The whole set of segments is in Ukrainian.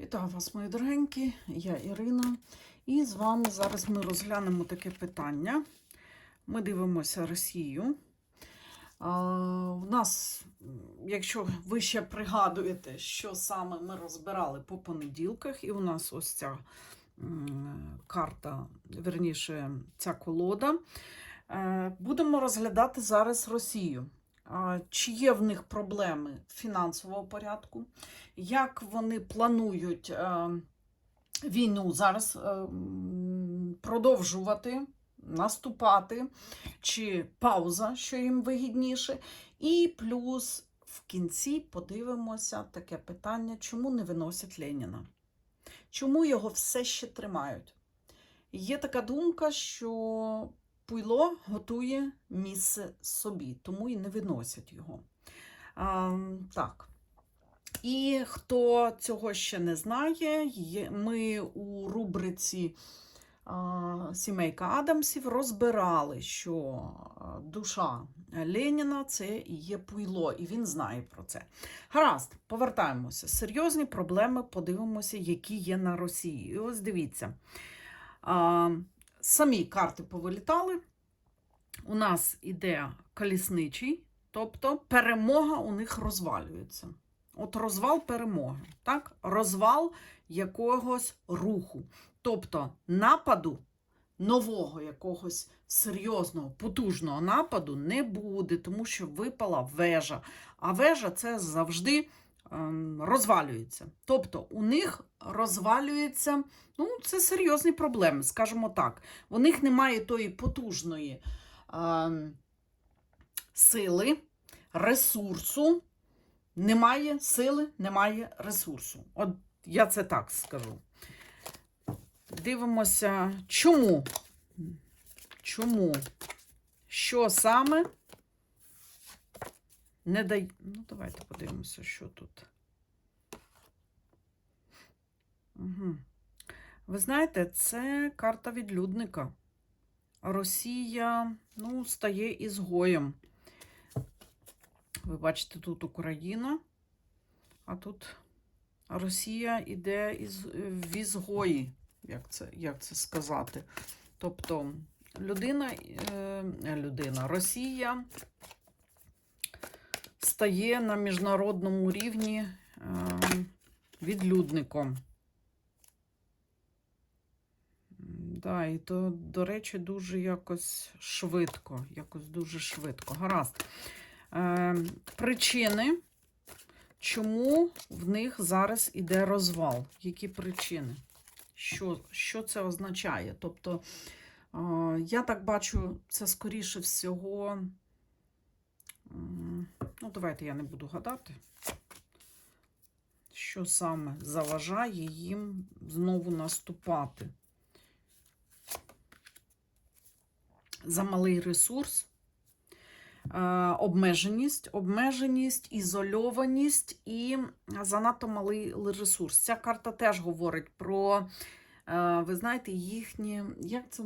Вітаю вас, мої дорогенькі, я Ірина. І з вами зараз ми розглянемо таке питання. Ми дивимося Росію. У нас, якщо ви ще пригадуєте, що саме ми розбирали по понеділках, і у нас ось ця карта, верніше, ця колода. Е, Будемо розглядати зараз Росію. Чи є в них проблеми фінансового порядку? як вони планують е, війну зараз е, продовжувати, наступати, чи пауза, що їм вигідніше. І плюс в кінці подивимося таке питання, чому не виносять Леніна? Чому його все ще тримають? Є така думка, що Пуйло готує місце собі, тому і не виносять його. А, так. І хто цього ще не знає, ми у рубриці Сімейка Адамсів розбирали, що душа Леніна це і є пуйло, і він знає про це. Гаразд, повертаємося. Серйозні проблеми, подивимося, які є на Росії. І ось дивіться. Самі карти повилітали. У нас іде колісничий, тобто перемога у них розвалюється. От розвал перемоги, так? розвал якогось руху. Тобто нападу, нового якогось серйозного, потужного нападу не буде, тому що випала вежа. А вежа це завжди розвалюється. Тобто у них розвалюється, ну, це серйозні проблеми, скажімо так. У них немає тої потужної ем, сили, ресурсу. Немає сили, немає ресурсу. От я це так скажу. Дивимося, чому? Чому? Що саме не дає. Ну, давайте подивимося, що тут. Угу. Ви знаєте, це карта відлюдника. Росія ну, стає ізгоєм. Ви бачите, тут Україна, а тут Росія йде із, в ізгої, як це, як це сказати. Тобто людина, е, людина, Росія стає на міжнародному рівні е, відлюдником. Да, і то, до речі, дуже якось швидко. Якось дуже швидко. Гаразд. Е, причини, чому в них зараз іде розвал? Які причини? Що, що це означає? Тобто, е, я так бачу, це скоріше всього. Ну, давайте я не буду гадати. Що саме заважає їм знову наступати? За малий ресурс, е, обмеженість, обмеженість, ізольованість і занадто малий ресурс. Ця карта теж говорить про, е, ви знаєте, їхні, як це,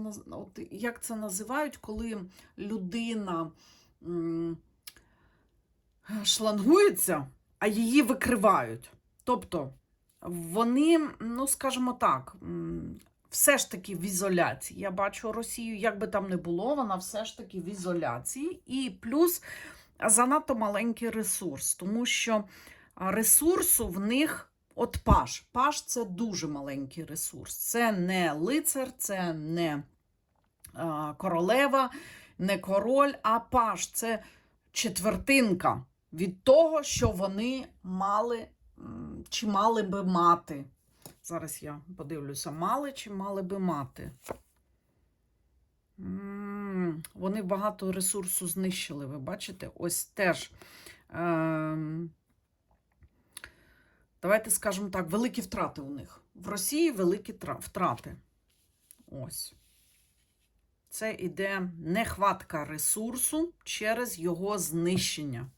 як це називають, коли людина шлангується, а її викривають. Тобто вони, ну скажімо так, все ж таки в ізоляції. Я бачу Росію, як би там не було, вона все ж таки в ізоляції. І плюс занадто маленький ресурс, тому що ресурсу в них от паш. Паш це дуже маленький ресурс. Це не лицар, це не королева, не король, а паш це четвертинка від того, що вони мали чи мали би мати. Зараз я подивлюся, мали чи мали би мати. Вони багато ресурсу знищили, ви бачите? Ось теж. Ем, давайте скажемо так, великі втрати у них. В Росії великі втрати. Ось. Це іде нехватка ресурсу через його знищення.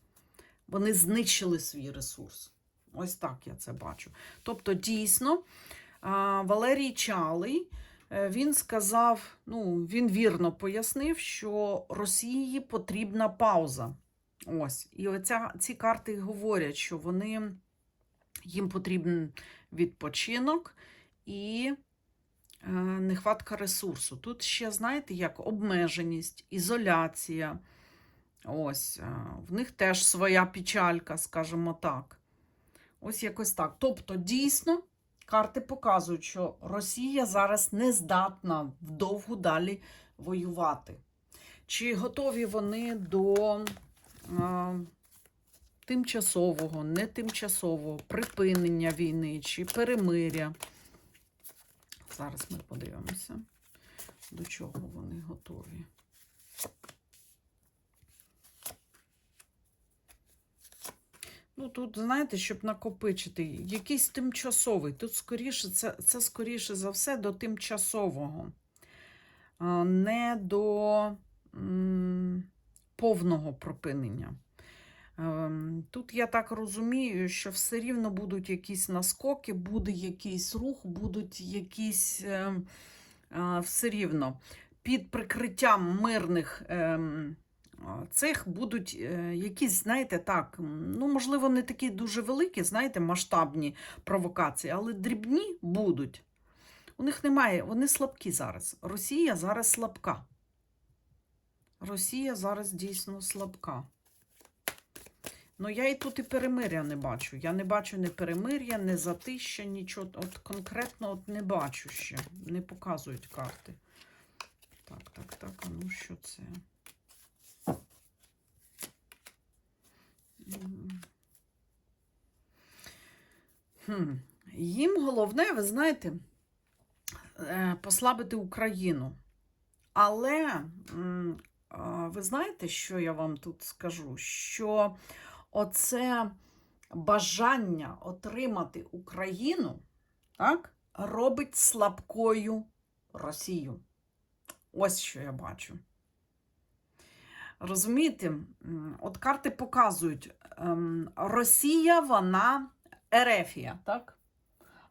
Вони знищили свій ресурс. Ось так я це бачу. Тобто, дійсно, Валерій Чалий е, він сказав, ну, він вірно пояснив, що Росії потрібна пауза. Ось. І оця, ці карти говорять, що вони їм потрібен відпочинок і е, нехватка ресурсу. Тут ще, знаєте, як обмеженість, ізоляція. Ось, е, в них теж своя печалька, скажімо так. Ось якось так. Тобто, дійсно, карти показують, що Росія зараз не здатна вдовгу далі воювати. Чи готові вони до е, тимчасового, не тимчасового припинення війни чи перемиря? Зараз ми подивимося, до чого вони готові. Ну, тут, знаєте, щоб накопичити, якийсь тимчасовий. Тут скоріше, це, це скоріше за все до тимчасового, не до м, повного припинення. Ем, Тут я так розумію, що все рівно будуть якісь наскоки, буде якийсь рух, будуть якісь ем, все рівно під прикриттям мирних. Цих будуть е, якісь, знаєте, так, ну, можливо, не такі дуже великі, знаєте, масштабні провокації, але дрібні будуть. У них немає, вони слабкі зараз. Росія зараз слабка. Росія зараз дійсно слабка. Ну, я і тут і перемиря не бачу. Я не бачу ні перемиря, ні затища, нічого. От конкретно от не бачу ще. Не показують карти. Так, так, так, а ну що це? Їм головне, ви знаєте, е, послабити Україну. Але ви знаєте, що я вам тут скажу? Що оце бажання отримати Україну так, робить слабкою Росію. Ось що я бачу. Розумієте, от карти показують, ем, Росія, вона Ерефія, так?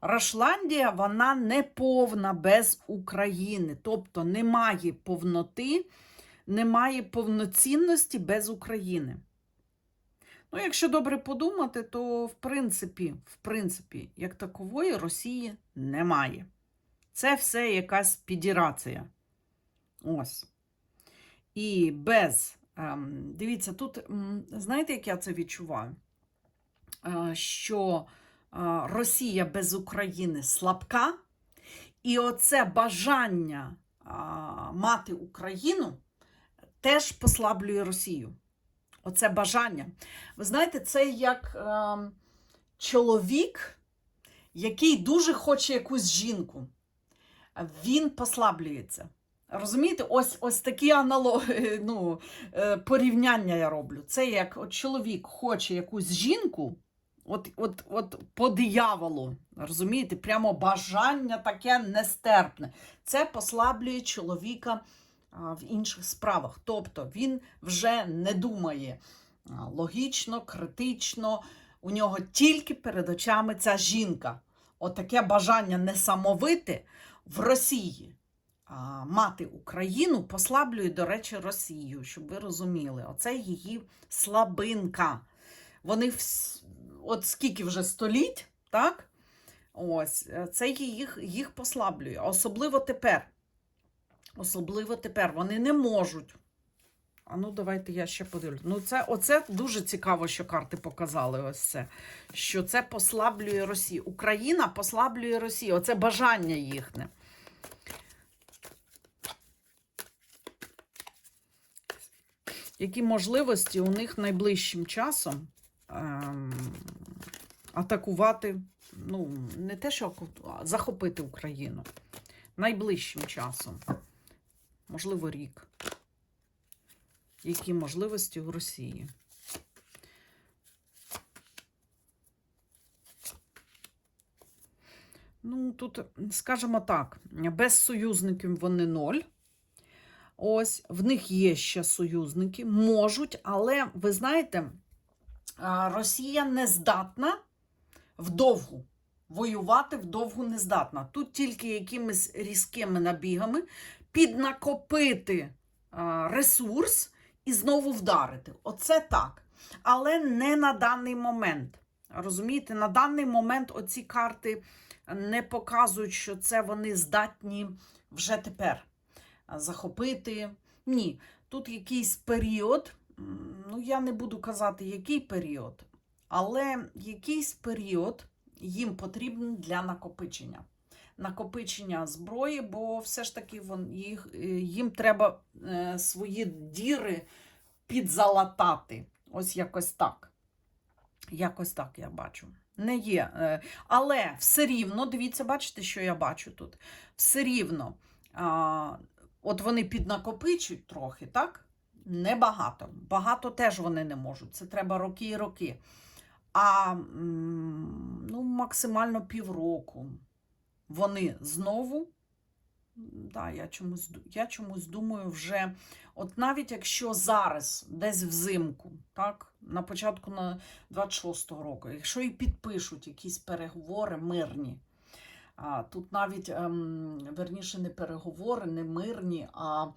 Рашландія, вона не повна без України, тобто немає повноти, немає повноцінності без України. Ну, якщо добре подумати, то в принципі, в принципі, як такової Росії немає. Це все якась підірація. Ось. І без, ем, дивіться, тут, знаєте, як я це відчуваю? Е, що е, Росія без України слабка, і оце бажання мати Україну теж послаблює Росію. Оце бажання. Ви знаєте, це як е, чоловік, який дуже хоче якусь жінку. Він послаблюється. Розумієте, ось ось такі аналоги, ну, е, порівняння я роблю. Це як от чоловік хоче якусь жінку, от, от, от по дияволу, розумієте, прямо бажання таке нестерпне. Це послаблює чоловіка в інших справах. Тобто він вже не думає логічно, критично. У нього тільки перед очами ця жінка. Отаке бажання несамовите в Росії. Мати Україну послаблює, до речі, Росію, щоб ви розуміли. Оце її слабинка. Вони вс... от скільки вже століть, так? Ось, е, це їх, їх послаблює. Особливо тепер. Особливо тепер вони не можуть. А ну, давайте я ще подивлюсь. Ну, це, оце дуже цікаво, що карти показали. Ось це. Що це послаблює Росію. Україна послаблює Росію. Оце бажання їхнє. Які можливості у них найближчим часом ем, атакувати, ну, не те, що а захопити Україну найближчим часом, можливо, рік. Які можливості у Росії? Ну, тут, скажімо так, без союзників вони ноль. Ось, в них є ще союзники, можуть, але ви знаєте, Росія не здатна вдовгу. Воювати вдовгу не здатна. Тут тільки якимись різкими набігами піднакопити ресурс і знову вдарити. Оце так. Але не на даний момент. Розумієте, на даний момент оці карти не показують, що це вони здатні вже тепер захопити. Ні, тут якийсь період, ну я не буду казати, який період, але якийсь період їм потрібен для накопичення. Накопичення зброї, бо все ж таки вон, їх, е, їм треба е, свої діри підзалатати. Ось якось так. Якось так я бачу. Не є. е, Але все рівно, дивіться, бачите, що я бачу тут. Все рівно, от вони піднакопичують трохи, так? Небагато. Багато теж вони не можуть. Це треба роки і роки. А ну, максимально півроку. Вони знову. Да, я чомусь, я чомусь думаю, вже, от навіть якщо зараз, десь взимку, так, на початку на 26-го року, якщо і підпишуть якісь переговори мирні, а, тут навіть ем, верніше не переговори, не мирні, а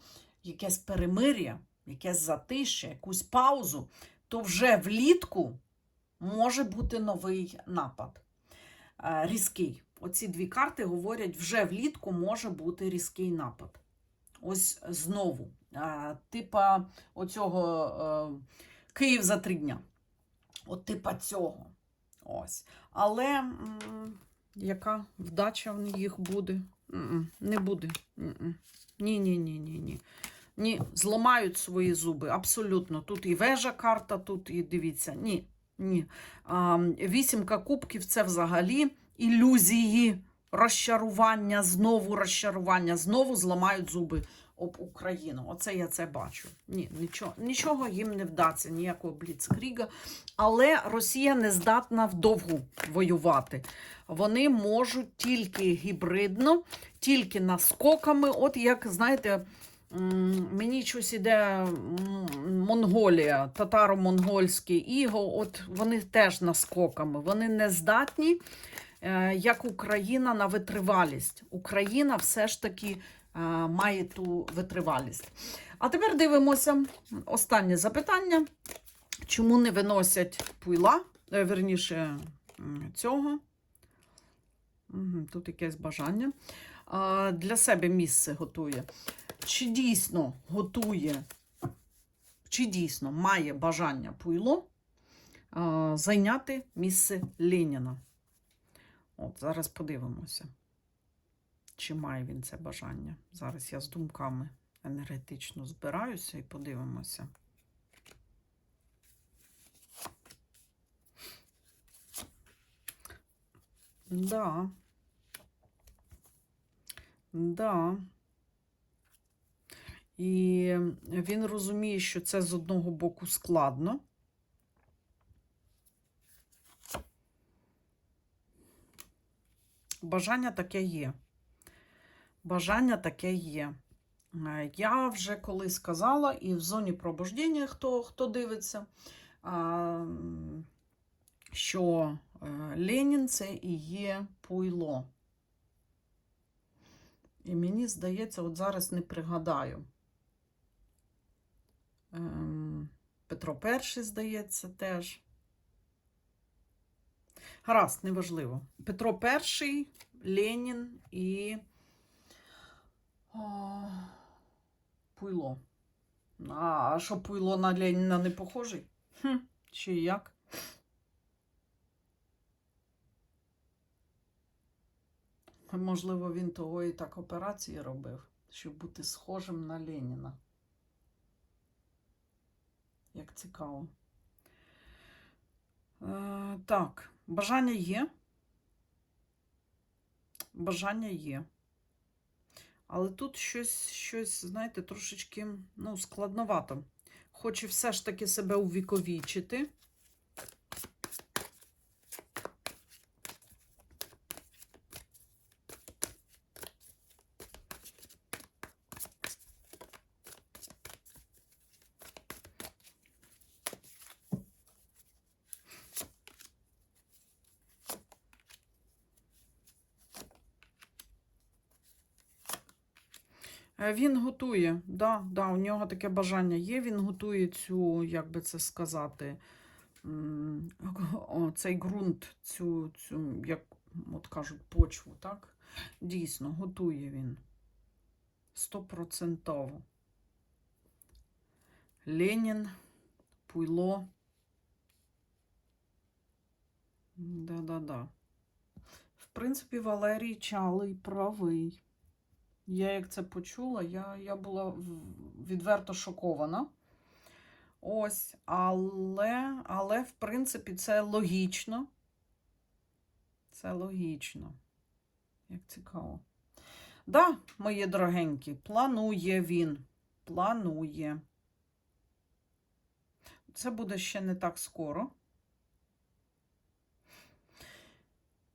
якесь перемир'я, якесь затище, якусь паузу, то вже влітку може бути новий напад. Е, різкий. Оці дві карти говорять, вже влітку може бути різкий напад. Ось знову. Е, Типа оцього е, Київ за три дня. От типа цього. Ось. Але м, яка вдача в їх буде? Не буде. Ні, ні, ні, ні, ні. Ні, зламають свої зуби. Абсолютно. Тут і вежа карта, тут і дивіться. Ні. Ні. А, вісімка кубків це взагалі ілюзії, розчарування, знову розчарування, знову зламають зуби об Україну. Оце я це бачу. Ні, нічого, нічого їм не вдасться, ніякого бліцкріга. Але Росія не здатна вдовгу воювати. Вони можуть тільки гібридно, тільки наскоками. От як, знаєте, мені щось іде Монголія, татаро-монгольське іго, от вони теж наскоками. Вони не здатні, е, як Україна, на витривалість. Україна все ж таки має ту витривалість. А тепер дивимося останнє запитання. Чому не виносять пуйла, е, верніше цього? Тут якесь бажання. Для себе місце готує. Чи дійсно готує, чи дійсно має бажання пуйло зайняти місце Леніна? От, зараз подивимося, чи має він це бажання. Зараз я з думками енергетично збираюся і подивимося. Да. Да. І він розуміє, що це з одного боку складно. Бажання таке є. Бажання таке є. Е, Я вже колись сказала, і в зоні пробуждення, хто, хто дивиться, що е, Ленін це і є пуйло. І мені здається, от зараз не пригадаю. Ем, Петро І, здається, теж. Гаразд, неважливо. Петро І, Ленін і Пуйло. А що Пуйло на Леніна не похожий? Хм, чи як? Можливо, він того і так операції робив, щоб бути схожим на Леніна. Як цікаво. Е, так, бажання є. Бажання є. Але тут щось, щось, знаєте, трошечки ну, складновато. Хоче все ж таки себе увіковічити. Він готує, да, да, у нього таке бажання є. Він готує цю, як би це сказати, цей ґрунт, цю, цю, як от кажуть, почву, так? Дійсно, готує він. Стопроцентово. Ленін, Пуйло. Да-да-да. В принципі, Валерій Чалий правий. Я як це почула, я, я була відверто шокована. Ось, але, але, в принципі, це логічно. Це логічно. Як цікаво. Да, мої дорогенькі, планує він. Планує. Це буде ще не так скоро.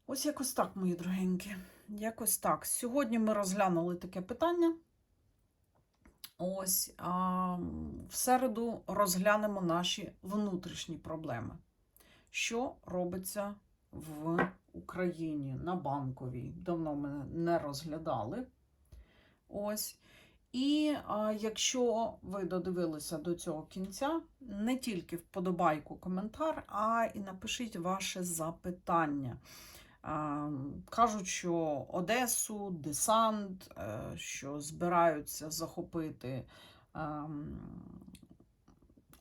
Ось якось так, мої дорогенькі. Якось так. Сьогодні ми розглянули таке питання. Ось а, в середу розглянемо наші внутрішні проблеми. Що робиться в Україні на банковій? Давно ми не розглядали. Ось. І а, якщо ви додивилися до цього кінця, не тільки вподобайку, коментар, а і напишіть ваше запитання. А, Кажуть, що Одесу, десант, е, що збираються захопити ем,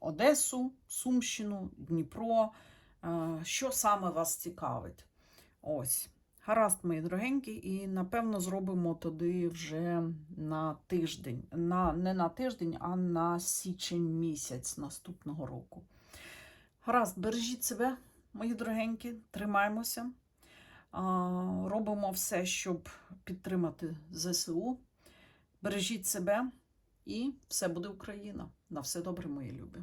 Одесу, Сумщину, Дніпро. Е, Що саме вас цікавить? Ось. Гаразд, мої дорогенькі, і напевно зробимо тоді вже на тиждень. На, не на тиждень, а на січень місяць наступного року. Гаразд, бережіть себе, мої дорогенькі, тримаємося. Робимо все, щоб підтримати ЗСУ. Бережіть себе і все буде Україна. На все добре, мої любі.